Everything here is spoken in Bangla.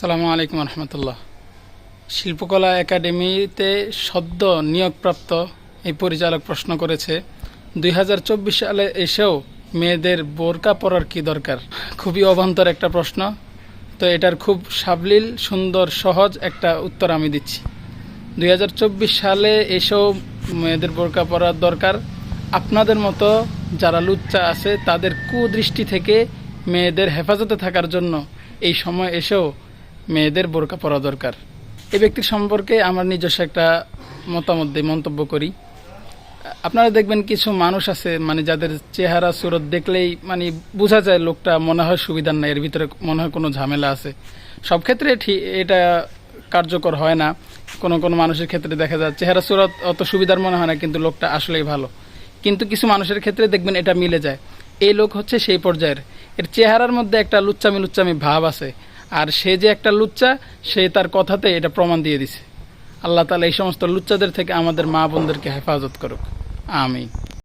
সালামু আলাইকুম রহমতুল্লাহ শিল্পকলা একাডেমিতে সদ্য নিয়োগপ্রাপ্ত এই পরিচালক প্রশ্ন করেছে, দুই হাজার চব্বিশ সালে এসেও মেয়েদের বোরকা পরার কি দরকার? খুবই অবান্তর একটা প্রশ্ন। তো এটার খুব সাবলীল, সুন্দর, সহজ একটা উত্তর আমি দিচ্ছি। দুই হাজার চব্বিশ সালে এসেও মেয়েদের বোরকা পরার দরকার। আপনাদের মতো যারা লুচ্চা আছে, তাদের কুদৃষ্টি থেকে মেয়েদের হেফাজতে থাকার জন্য এই সময় এসেও মেয়েদের বোরকা পরা দরকার। এই ব্যক্তির সম্পর্কে আমার নিজস্ব একটা মতামত দিয়ে মন্তব্য করি। আপনারা দেখবেন কিছু মানুষ আছে মানে যাদের চেহারা, সুরত দেখলেই মানে বোঝা যায় লোকটা মনে হয় সুবিধার না এর ভিতরে মনে হয় কোনো ঝামেলা আছে। সব ক্ষেত্রে এটা কার্যকর হয় না। কোনো কোনো মানুষের ক্ষেত্রে দেখা যায়, চেহারা, সুরত অত সুবিধার মনে হয় না, কিন্তু লোকটা আসলেই ভালো। কিন্তু কিছু মানুষের ক্ষেত্রে দেখবেন এটা মিলে যায়। এই লোক হচ্ছে সেই পর্যায়ের। এর চেহারার মধ্যে একটা লুচ্চামি লুচ্চামি ভাব আছে। আর সে যে একটা লুচ্চা, সে তার কথাতে এটা প্রমাণ দিয়ে দিছে। আল্লাহ তালা এই সমস্ত লুচ্চাদের থেকে আমাদের মা বোনদেরকে হেফাজত করুক। আমিন।